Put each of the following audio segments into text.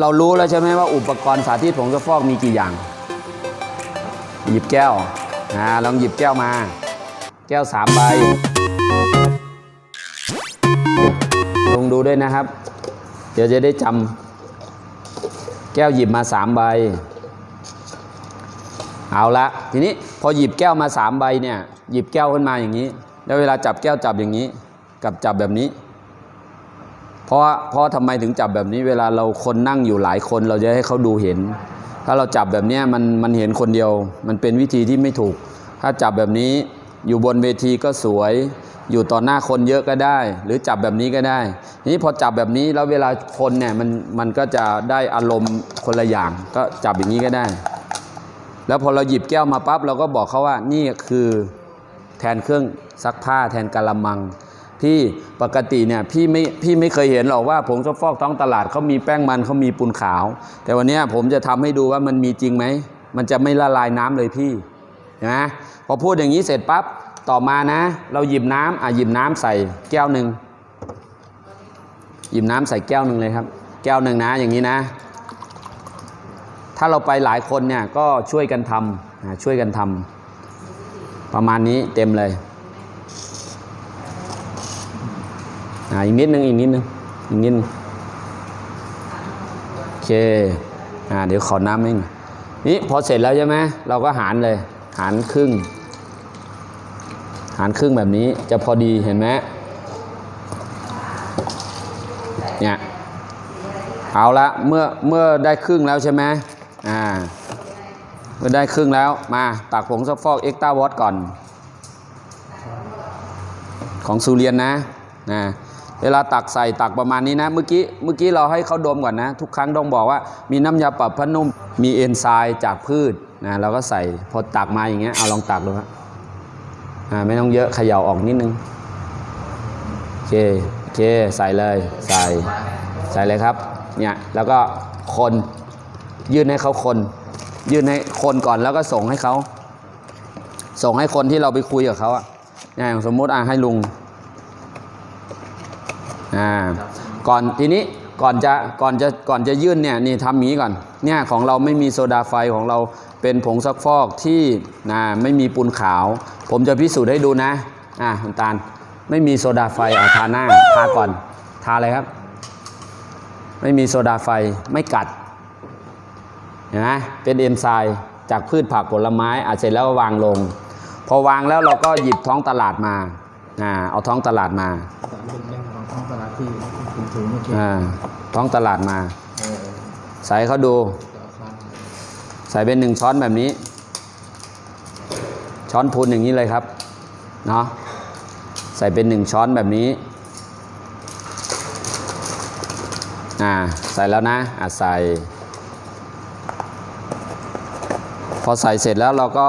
เรารู้แล้วใช่ไหมว่าอุปกรณ์สาธิตผงซักฟอกมีกี่อย่าง หยิบแก้วอ่าลองหยิบแก้วมา แก้วสามใบลงดูด้วยนะครับ เดี๋ยวจะได้จำแก้วหยิบมาสามใบ เอาละทีนี้พอหยิบแก้วมาสามใบเนี่ยหยิบแก้วขึ้นมาอย่างนี้ แล้วเวลาจับแก้วจับอย่างนี้ กับจับแบบนี้ เพราะเพราะทำไมถึงจับแบบนี้เวลาเราคนนั่งอยู่หลายคนเราจะให้เขาดูเห็น ถ้าเราจับแบบนี้มันมันเห็นคนเดียว มันเป็นวิธีที่ไม่ถูก ถ้าจับแบบนี้อยู่บนเวทีก็สวย อยู่ต่อหน้าคนเยอะก็ได้ หรือจับแบบนี้ก็ได้ทีนี้พอจับแบบนี้แล้วเวลาคนเนี่ยมันมันก็จะได้อารมณ์คนละอย่าง ก็จับอย่างนี้ก็ได้ แล้วพอเราหยิบแก้วมาปั๊บเราก็บอกเขาว่านี่คือแทนเครื่องซักผ้าแทนกะละมัง ที่ปกติเนี่ยพี่ไม่พี่ไม่เคยเห็นหรอกว่าผงซักฟอกท้องตลาดเขามีแป้งมันเขามีปูนขาว แต่วันนี้ผมจะทำให้ดูว่ามันมีจริงไหมมันจะไม่ละลายน้ำเลยพี่นไหมพอพูดอย่างนี้เสร็จปั๊บต่อมานะ เราหยิบน้ำอะหยิบน้ำใส่แก้วหนึ่งหยิบน้ำใส่แก้วหนึ่งเลยครับ แก้วหนึ่งนะอย่างนี้นะ ถ้าเราไปหลายคนเนี่ยก็ช่วยกันทำช่วยกันทำประมาณนี้เต็มเลย อ่าอีกนิดนึงอีกนิดนึงอีกนิดนึงโอเคอ่าเดี๋ยวขอน้ำเองนี่พอเสร็จแล้วใช่ไหมเราก็หารเลย หารครึ่ง หารครึ่งแบบนี้จะพอดีเห็นไหมเนี่ยเอาละเมื่อเมื่อได้ครึ่งแล้วใช่ไหมอ่าเมื่อได้ครึ่งแล้วมาตักผงซักฟอกเอ็กต้าวอตก่อน ของซูเรียนนะนะ เวลาตักใส่ตักประมาณนี้นะ เมื่อกี้เมื่อกี้เราให้เขาดมก่อนนะ ทุกครั้งต้องบอกว่า มีน้ำยาปรับผ้านุ่ม มีเอนไซม์จากพืชนะเราก็ใส่พอตักมาอย่างเงี้ยเอาลองตักดูครับอ่าไม่ต้องเยอะเขย่าออกนิดนึงโอเคโอเคใส่เลยใส่ใส่เลยครับเนี่ยแล้วก็คนยื่นให้เขาคน ยื่นให้คนก่อนแล้วก็ส่งให้เขาส่งให้คนที่เราไปคุยกับเขาอะเนี่ยอย่างสมมุติอะให้ลุง อ่าก่อนทีนี้ก่อนจะก่อนจะก่อนจะยื่นเนี่ยนี่ทำอย่างนี้ก่อนเนี่ยของเราไม่มีโซดาไฟของเราเป็นผงซักฟอกที่นะไม่มีปูนขาว ผมจะพิสูจน์ให้ดูนะอ่าคุณตาลไม่มีโซดาไฟเอาทาหน้าทาก่อนทาเลยครับ ไม่มีโซดาไฟไม่กัดเห็นไหมเป็นเอนไซม์จากพืชผักผลไม้อาเสร็จแล้วก็วางลง พอวางแล้วเราก็หยิบท้องตลาดมาอ่าเอาท้องตลาดมา สารเป็นเรื่องของท้องตลาดที่คุณถือเมื่อกี้อ่าท้องตลาดมา เออใส่ให้เขาดูเดี๋ยวฟังใส่เป็นหนึ่งช้อนแบบนี้ ช้อนพูนอย่างนี้เลยครับเนาะใส่เป็นหนึ่งช้อนแบบนี้อ่าใส่แล้วนะอ่าใส่ พอใส่เสร็จแล้วเราก็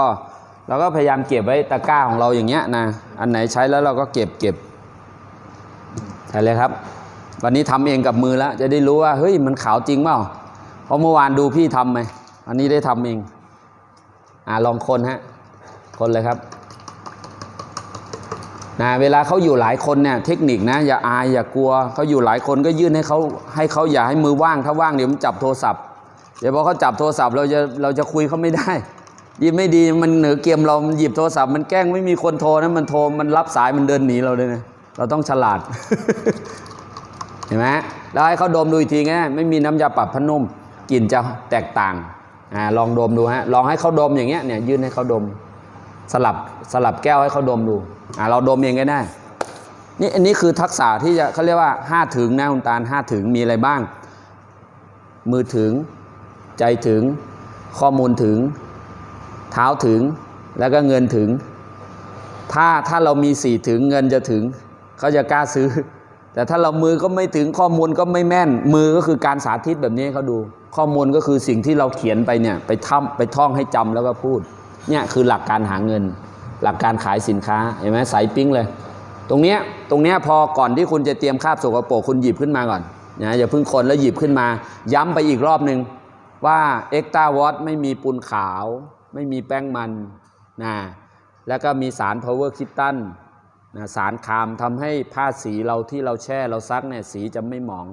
เราก็พยายามเก็บไว้ตะกร้าของเราอย่างเงี้ยนะอันไหนใช้แล้วเราก็เก็บเก็บ ใส่เลยครับ วันนี้ทำเองกับมือแล้ว จะได้รู้ว่าเฮ้ยมันขาวจริงเปล่าเพราะเมื่อวานดูพี่ทำไหมอันนี้ได้ทำเองอ่าลองคนฮะคนเลยครับนะเวลาเขาอยู่หลายคนเนี่ยเทคนิคนะอย่าอายอย่ากลัวเขาอยู่หลายคนก็ยื่นให้เขาให้เขาอย่าให้มือว่างถ้าว่างเดี๋ยวมันจับโทรศัพท์ เดี๋ยวพอเขาจับโทรศัพท์เราจะเราจะคุยเขาไม่ได้ยิบไม่ดีมันเหนือเกมเรามันหยิบโทรศัพท์มันแกล้งไม่มีคนโทรนะมันโทรมันรับสายมันเดินหนีเราเลยนะ เราต้องฉลาด เห็นไหมแล้วให้เขาดมดูอีกทีไงไม่มีน้ำยาปรับผ้านุ่มกลิ่นจะแตกต่างอ่าลองดมดูฮะลองให้เขาดมอย่างเงี้ยเนี่ยยื่นให้เขาดม สลับสลับแก้วให้เขาดมดูอ่าเราดมเองก็ได้นี่อันนี้คือทักษะที่จะเขาเรียกว่าห้าถึงนะคุณตาลห้าถึงมีอะไรบ้าง มือถึง ใจถึง ข้อมูลถึง เท้าถึงแล้วก็เงินถึง ถ้าถ้าเรามีสี่ถึงเงินจะถึง เขาจะกล้าซื้อ แต่ถ้าเรามือก็ไม่ถึงข้อมูลก็ไม่แม่น มือก็คือการสาธิตแบบนี้เขาดู ข้อมูลก็คือสิ่งที่เราเขียนไปเนี่ยไปท่ำไปท่องให้จำแล้วก็พูด เนี่ยคือหลักการหาเงิน หลักการขายสินค้าเห็นไหมใสปิ้งเลย ตรงเนี้ยตรงเนี้ยพอก่อนที่คุณจะเตรียมคาบสกปรกคุณหยิบขึ้นมาก่อนนะอย่าเพิ่งคนแล้วหยิบขึ้นมา ย้ำไปอีกรอบหนึ่งว่าเอ็กตาวอตไม่มีปูนขาว ไม่มีแป้งมันนะแล้วก็มีสาร power k i t a n นะสารคามทำให้ผ้าสีเราที่เราแช่เราซักเนี่ยสีจะไม่หมอง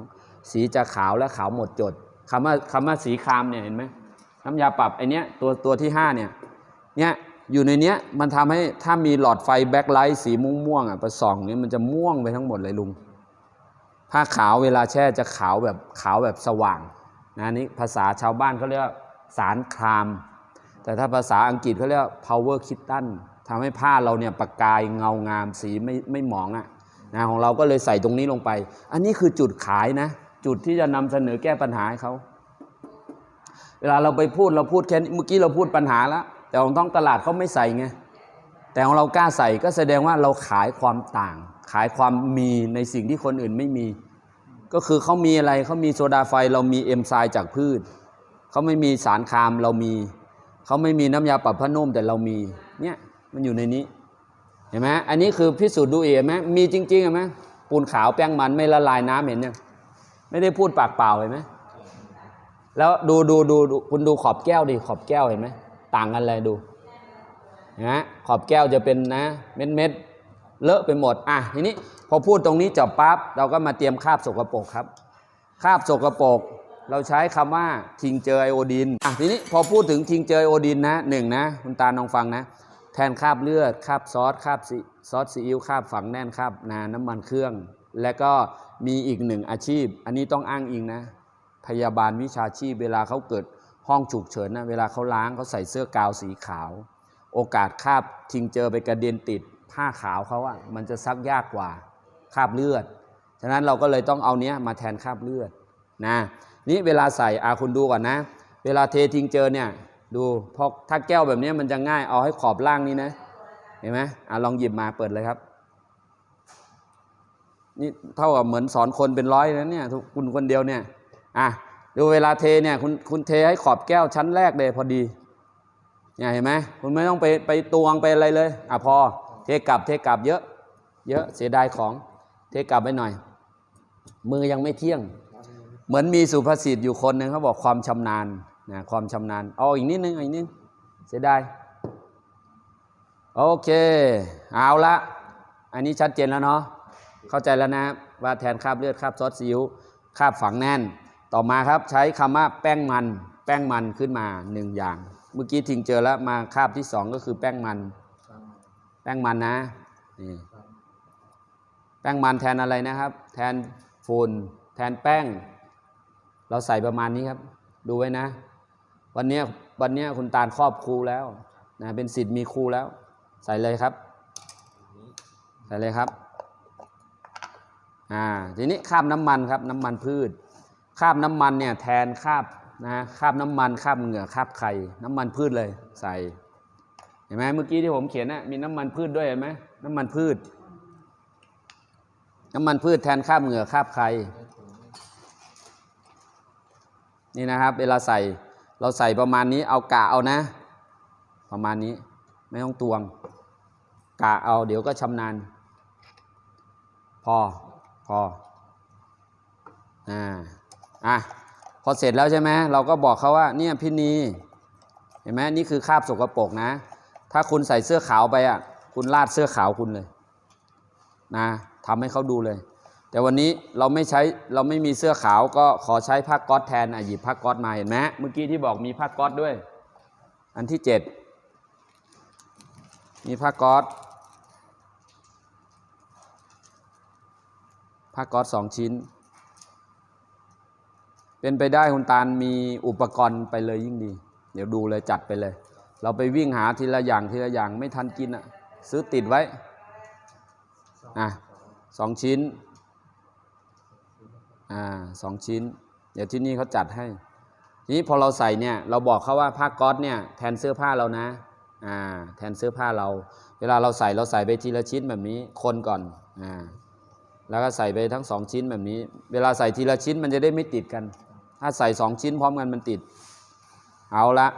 สีจะขาวและขาวหมดจดคำว่าคำว่าสีคามเนี่ยเห็นไหมน้ำยาปรับไอเนี้ยตัวตัวที่ห้าเนี่ยเนี่ยอยู่ในเนี้ยมันทำให้ถ้ามีหลอดไฟแบ็คไลท์สีม่วงๆอะไปส่องเนี่ยมันจะม่วงไปทั้งหมดเลยลุงผ้าขาวเวลาแช่จะขาวแบบขาวแบบสว่างนะนี่ภาษาชาวบ้านเขาเรียกสารคาม แต่ถ้าภาษาอังกฤษเขาเรียก power kitten ทำให้ผ้าเราเนี่ยประกายเงางามสีไม่ไม่หมองอะ่ะนะของเราก็เลยใส่ตรงนี้ลงไป อันนี้คือจุดขายนะ จุดที่จะนำเสนอแก้ปัญหาให้เขาเวลาเราไปพูดเราพูดแค่นี้เมื่อกี้เราพูดปัญหาแล้วแต่ของท้องตลาดเขาไม่ใส่ไงแต่ของเรากล้าใส่ก็แสดงว่าเราขายความต่าง ขายความมีในสิ่งที่คนอื่นไม่มี ก็คือเขามีอะไรเขามีโซดาไฟเรามีเอนไซม์จากพืชเขาไม่มีสารคามเรามีเขาไม่มีน้ำยาปรับผ้านุ่มแต่เรามีเนี่ย มันอยู่ในนี้ เห็นไหมอันนี้คือพิสูจน์ดูเองไหมมีจริงๆเห็นไหมปูนขาวแป้งมันไม่ละลายน้ำเห็นยังไม่ได้พูดปากเปล่าเห็นไหมแล้วดูดูดูคุณดูขอบแก้วดิขอบแก้วเห็นไหมต่างกันเลยดูเห็นไหมขอบแก้วจะเป็นนะ เม็ดเม็ดเลอะไปหมดอะทีนี้พอพูดตรงนี้จบปั๊บเราก็มาเตรียมคาบสกปรกครับคาบสกปรกเราใช้คำว่าทิงเจอไอโอดีนอะทีนี้พอพูดถึงทิงเจอไอโอดีนนะหนึ่งนะ คุณตาลองฟังนะ แทนคราบเลือดคราบซอสคราบซอสซีอิ๊วคราบฝังแน่นคราบนาน้ำมันเครื่อง และก็มีอีกหนึ่งอาชีพ อันนี้ต้องอ้างอิงนะ พยาบาลวิชาชีพเวลาเขาเกิดห้องฉุกเฉินนะเวลาเขาล้างเขาใส่เสื้อกาวสีขาว โอกาสคราบทิ้งเจอไปกระเด็นติดผ้าขาวเขาอะมันจะซักยากกว่าคราบเลือด ฉะนั้นเราก็เลยต้องเอาเนี้ยมาแทนคราบเลือดนะนี่เวลาใส่อาคุณดูก่อนนะ เวลาเททิ้งเจอเนี่ย ดูพอถ้าแก้วแบบนี้มันจะง่ายเอาให้ขอบล่างนี้นะ เห็นไหมอะลองหยิบมาเปิดเลยครับ นี่เท่ากับเหมือนสอนคนเป็นร้อยนะเนี่ยคุณคนเดียวเนี่ย อะดูเวลาเทเนี่ยคุณคุณเทให้ขอบแก้วชั้นแรกเลยพอดีเนี่ยเห็นไหมคุณไม่ต้องไปไปตวงไปอะไรเลยอะพอเทกลับเทกลับเยอะ เยอะเสียดายของเทกลับไปหน่อย มือยังไม่เที่ยง เหมือนมีสุภาษิตอยู่คนหนึ่งเขาบอกความชำนาญ นะความชำนาญเอาอีกนิดนึงอีกนิดเสียดายโอเค เอาละ อันนี้ชัดเจนแล้วเนาะเข้าใจแล้วนะว่าแทนคราบเลือดคราบซอสซีอิ๊วคราบฝังแน่น ต่อมาครับใช้คำว่าแป้งมัน แป้งมันขึ้นมาหนึ่งอย่าง เมื่อกี้ทิ้งเจอแล้วมาคราบที่สองก็คือแป้งมัน แป้งมันนะนี่แป้งมันแทนอะไรนะครับ แทนฝุ่นแทนแป้ง เราใส่ประมาณนี้ครับ ดูไว้นะ วันนี้วันนี้คุณตาลครอบครูแล้วนะเป็นสิทธิ์มีครูแล้ว ใส่เลยครับ ใส่เลยครับอ่าทีนี้คาบน้ำมันครับน้ำมันพืชคาบน้ำมันเนี่ยแทนคาบนะคาบน้ำมันคาบเหงื่อคาบไข่น้ำมันพืชเลยใส่เห็นไหมเมื่อกี้ที่ผมเขียนนะมีน้ำมันพืชด้วยเห็นไหมน้ำมันพืช น้ำมันพืชแทนคาบเหงื่อคาบไข่นี่นะครับ เวลาใส่ เราใส่ประมาณนี้เอากะเอานะ ประมาณนี้ไม่ต้องตวงกะเอาเดี๋ยวก็ชำนาญ พอพออ่าอะพอเสร็จแล้วใช่ไหมเราก็บอกเขาว่าเนี่ยพี่นีเห็นไหมนี่คือคาบสกปรกนะ ถ้าคุณใส่เสื้อขาวไปอะคุณลาดเสื้อขาวคุณเลยนะทำให้เขาดูเลย แต่วันนี้เราไม่ใช้เราไม่มีเสื้อขาวก็ขอใช้ผ้าก๊อตแทนอะหยิบผ้าก๊อตมาเห็นไหมเมื่อกี้ที่บอกมีผ้าก๊อตด้วย อันที่เจ็ดมีผ้าก๊อตผ้าก๊อตสองชิ้น เป็นไปได้คุณตาลมีอุปกรณ์ไปเลยยิ่งดี เดี๋ยวดูเลยจัดไปเลย เราไปวิ่งหาทีละอย่างทีละอย่างไม่ทันกินอะ ซื้อติดไว้อะสองชิ้น อ่าสองชิ้น เดี๋ยวที่นี่เขาจัดให้ ทีนี้พอเราใส่เนี่ยเราบอกเขาว่าผ้าก๊อตเนี่ยแทนเสื้อผ้าเรานะอ่าแทนเสื้อผ้าเรา เวลาเราใส่เราใส่ไปทีละชิ้นแบบนี้คนก่อนอ่าแล้วก็ใส่ไปทั้งสองชิ้นแบบนี้ เวลาใส่ทีละชิ้นมันจะได้ไม่ติดกัน ถ้าใส่สองชิ้นพร้อมกันมันติด เอาละ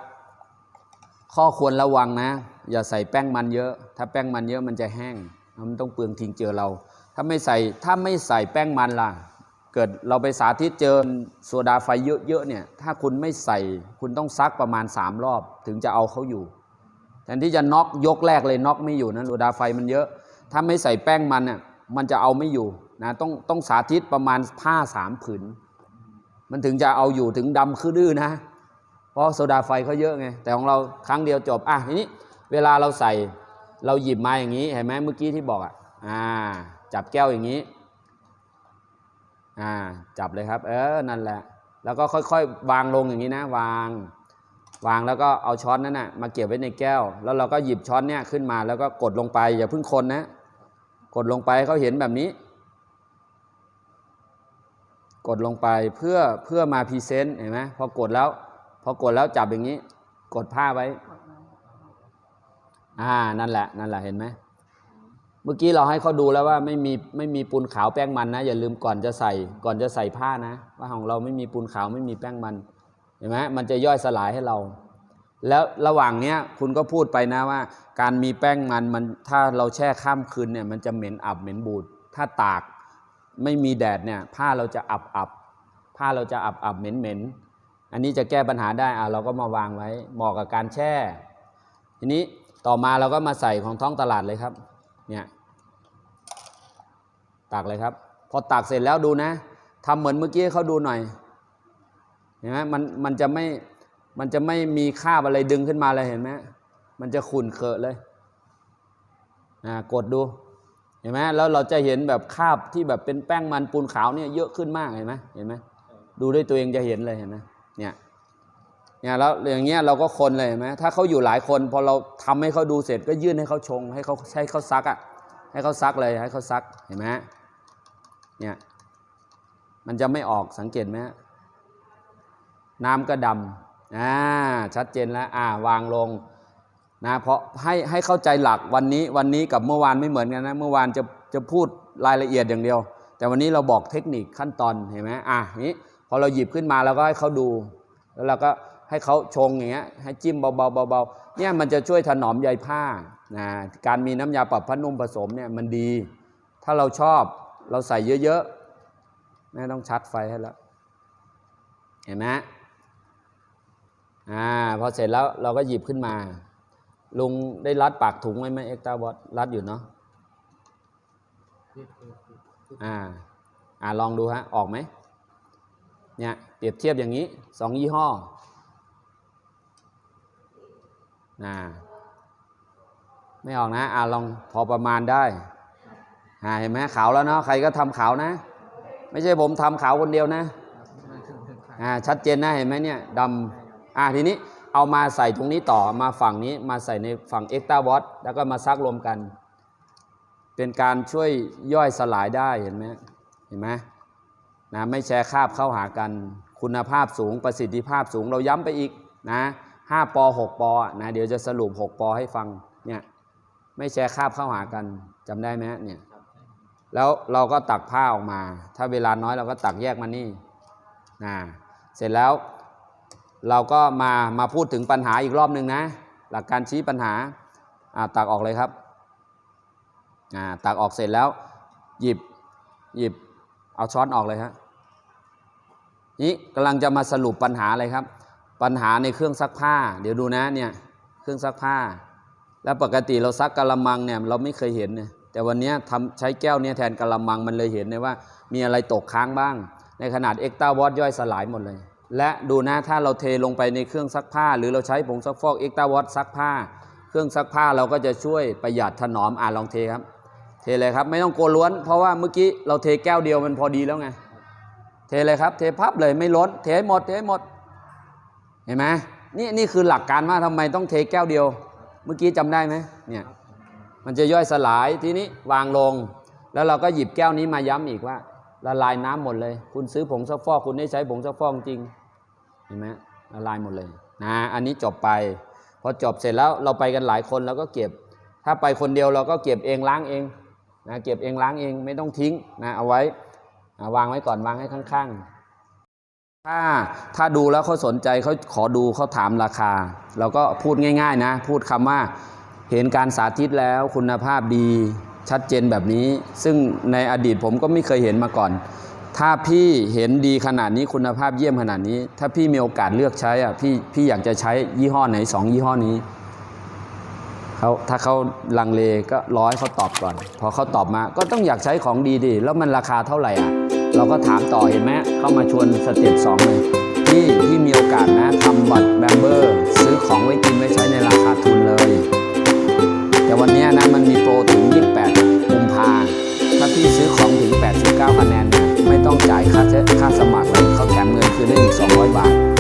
ข้อควรระวังนะ อย่าใส่แป้งมันเยอะ ถ้าแป้งมันเยอะมันจะแห้ง มันต้องเปลืองทิ้งเจอเรา ถ้าไม่ใส่ถ้าไม่ใส่แป้งมันล่ะ เกิดเราไปสาธิตเจอโซดาไฟเยอะๆเนี่ย ถ้าคุณไม่ใส่ คุณต้องซักประมาณ 3 รอบ ถึงจะเอาเขาอยู่ แทนที่จะน็อกยกแรกเลยน็อกไม่อยู่นะโซดาไฟมันเยอะ ถ้าไม่ใส่แป้งมันเนี่ยมันจะเอาไม่อยู่นะต้องต้องสาธิตประมาณผ้าสามผืน มันถึงจะเอาอยู่ถึงดำคือดื้อนะ เพราะโซดาไฟเขาเยอะไง แต่ของเราครั้งเดียวจบ อะทีนี้เวลาเราใส่เราหยิบมาอย่างนี้ เห็นไหมเมื่อกี้ที่บอกอะอ่าจับแก้วอย่างนี้ อ่าจับเลยครับ เออนั่นแหละ แล้วก็ค่อยๆ วางลงอย่างนี้นะ วาง วางแล้วก็เอาช้อนนั้นนะมาเก็บไว้ในแก้ว แล้วเราก็หยิบช้อนเนี่ยขึ้นมาแล้วก็กดลงไปอย่าพิ่งคนนะ กดลงไปเขาเห็นแบบนี้ กดลงไปเพื่อเพื่อมาพรีเซนต์เห็นไหมพอกดแล้ว พอกดแล้วจับอย่างนี้ กดผ้าไว้ อ่านั่นแหละนั่นแหละเห็นไหม มื่อกี้เราให้เขาดูแล้วว่าไม่มีไม่มีปูนขาวแป้งมันนะ อย่าลืมก่อนจะใส่ก่อนจะใส่ผ้านะ ว่าของเราไม่มีปูนขาวไม่มีแป้งมันเห็นไหมมันจะย่อยสลายให้เรา แล้วระหว่างเนี้ยคุณก็พูดไปนะว่า การมีแป้งมันมันถ้าเราแช่ข้ามคืนเนี่ยมันจะเหม็นอับเหม็นบูด ถ้าตากไม่มีแดดเนี่ยผ้าเราจะอับอับผ้าเราจะอับอับเหม็นเหม็นอันนี้จะแก้ปัญหาได้อะเราก็มาวางไว้เหมาะกับการแช่ ทีนี้ต่อมาเราก็มาใส่ของท้องตลาดเลยครับเนี่ย ตักเลยครับ พอตักเสร็จแล้วดูนะทำเหมือนเมื่อกี้เขาดูหน่อยเห็นไหมมันมันจะไม่มันจะไม่มีคาบอะไรดึงขึ้นมาเลยเห็นไหมมันจะขุ่นเขอะเลยอ่ากดดูเห็นไหมแล้วเราจะเห็นแบบคาบที่แบบเป็นแป้งมันปูนขาวเนี่ยเยอะขึ้นมากเห็นไหมเห็นไหมดูด้วยตัวเองจะเห็นเลยเห็นไหมเนี่ยเนี่ยแล้วอย่างเงี้ยเราก็คนเลยเห็นไหมถ้าเขาอยู่หลายคนพอเราทำให้เขาดูเสร็จก็ยื่นให้เขาชง ให้เขาให้เขาซักอะให้เขาซักเลยให้เขาซักเห็นไหม เนี่ยมันจะไม่ออกสังเกตไหมน้ำก็ดำอ่าชัดเจนแล้วอ่าวางลงนะเพราะให้ให้เข้าใจหลักวันนี้วันนี้กับเมื่อวานไม่เหมือนกันนะเมื่อวานจะจะพูดรายละเอียดอย่างเดียว แต่วันนี้เราบอกเทคนิคขั้นตอนเห็นไหมอะนี้พอเราหยิบขึ้นมาเราก็ให้เขาดู แล้วเราก็ให้เขาชงอย่างเงี้ยให้จิ้มเบาๆเบาๆเนี่ยมันจะช่วยถนอมใยผ้านะการมีน้ำยาปรับผ้านุ่มผสมเนี่ยมันดี ถ้าเราชอบ เราใส่เยอะๆไม่ต้องชัดไฟให้แล้ว เห็นไหมอ่าพอเสร็จแล้วเราก็หยิบขึ้นมา ลุงได้รัดปากถุงไว้ไหมเอ็กตาบอสรัดอยู่เนาะอ่าอ่าลองดูฮะ ออกไหมเนี่ยเปรียบเทียบอย่างนี้สองยี่ห้ออ่าไม่ออกนะอ่าลองพอประมาณได้ เห็นไหมขาวแล้วเนาะใครก็ทำขาวนะ ไม่ใช่ผมทำขาวคนเดียวนะอ่าชัดเจนนะเห็นไหมเนี่ยดำอ่าทีนี้เอามาใส่ตรงนี้ต่อมาฝั่งนี้มาใส่ในฝั่งเอ็กตาวอตแล้วก็มาซักรวมกัน เป็นการช่วยย่อยสลายได้เห็นไหมเห็นไหมนะไม่แชร์คาบเข้าหากัน คุณภาพสูงประสิทธิภาพสูงเราย้ำไปอีกนะห้าปอหกปอนะเดี๋ยวจะสรุปหกปอให้ฟังเนี่ยไม่แชร์คาบเข้าหากันจำได้ไหมเนี่ย แล้วเราก็ตักผ้าออกมา ถ้าเวลาน้อยเราก็ตักแยกมานี่นะเสร็จแล้วเราก็มามาพูดถึงปัญหาอีกรอบหนึ่งนะ หลักการชี้ปัญหาตักออกเลยครับตักออกเสร็จแล้ว หยิบหยิบเอาช้อนออกเลยครับนี้กำลังจะมาสรุปปัญหาอะไรครับ ปัญหาในเครื่องซักผ้า เดี๋ยวดูนะเนี่ยเครื่องซักผ้า แล้วปกติเราซักกะละมังเนี่ยเราไม่เคยเห็นเนี่ย แต่วันนี้ทำใช้แก้วเนี่ยแทนกะละมังมันเลยเห็นเลยว่า มีอะไรตกค้างบ้าง ในขนาดเอ็กตาวอตย่อยสลายหมดเลย และดูนะถ้าเราเทลงไปในเครื่องซักผ้า หรือเราใช้ผงซักฟอกเอ็กตาวอตซักผ้า เครื่องซักผ้าเราก็จะช่วยประหยัดถนอมอ่าลองเทครับ เทเลยครับไม่ต้องโกนล้วน เพราะว่าเมื่อกี้เราเทแก้วเดียวมันพอดีแล้วไงเทเลยครับ เทพับเลยไม่ล้นเทให้หมดเทให้หมด เห็นไหมนี่นี่คือหลักการว่าทำไมต้องเทแก้วเดียว เมื่อกี้จำได้ไหมเนี่ย มันจะย่อยสลายทีนี้วางลง แล้วเราก็หยิบแก้วนี้มาย้ำอีกว่า ละลายน้ำหมดเลย คุณซื้อผงซักฟอกคุณได้ใช้ผงซักฟอกจริงเห็นไหมละลายหมดเลยนะอันนี้จบไปพอจบเสร็จแล้วเราไปกันหลายคนเราก็เก็บ ถ้าไปคนเดียวเราก็เก็บเองล้างเองนะเก็บเองล้างเองไม่ต้องทิ้งนะเอาไว้วางไว้ก่อนวางให้ข้างๆ ถ้าถ้าดูแล้วเขาสนใจเขาขอดูเขาถามราคา เราก็พูดง่าย ๆ นะ พูดคำว่า เห็นการสาธิตแล้วคุณภาพดีชัดเจนแบบนี้ ซึ่งในอดีตผมก็ไม่เคยเห็นมาก่อน ถ้าพี่เห็นดีขนาดนี้คุณภาพเยี่ยมขนาดนี้ ถ้าพี่มีโอกาสเลือกใช้อะพี่พี่อยากจะใช้ยี่ห้อไหนสองยี่ห้อนี้เขาถ้าเขาลังเลก็ร้อให้เขาตอบก่อน พอเขาตอบมาก็ต้องอยากใช้ของดีดิแล้วมันราคาเท่าไหร่อะเราก็ถามต่อเห็นไหมเข้ามาชวนสเต็ปสองเลยที่ที่มีโอกาสนะทำบัตรแบมเบอร์ ซื้อของไว้กินไว้ใช้ในราคาทุนเลย แต่วันนี้นะมันมีโปรถึง 28กุมภาถ้าพี่ซื้อของถึง 89คะแนนนะไม่ต้องจ่ายค่าค่าสมัครเลยเขาแถมเงินคืนได้อีก 200 บาท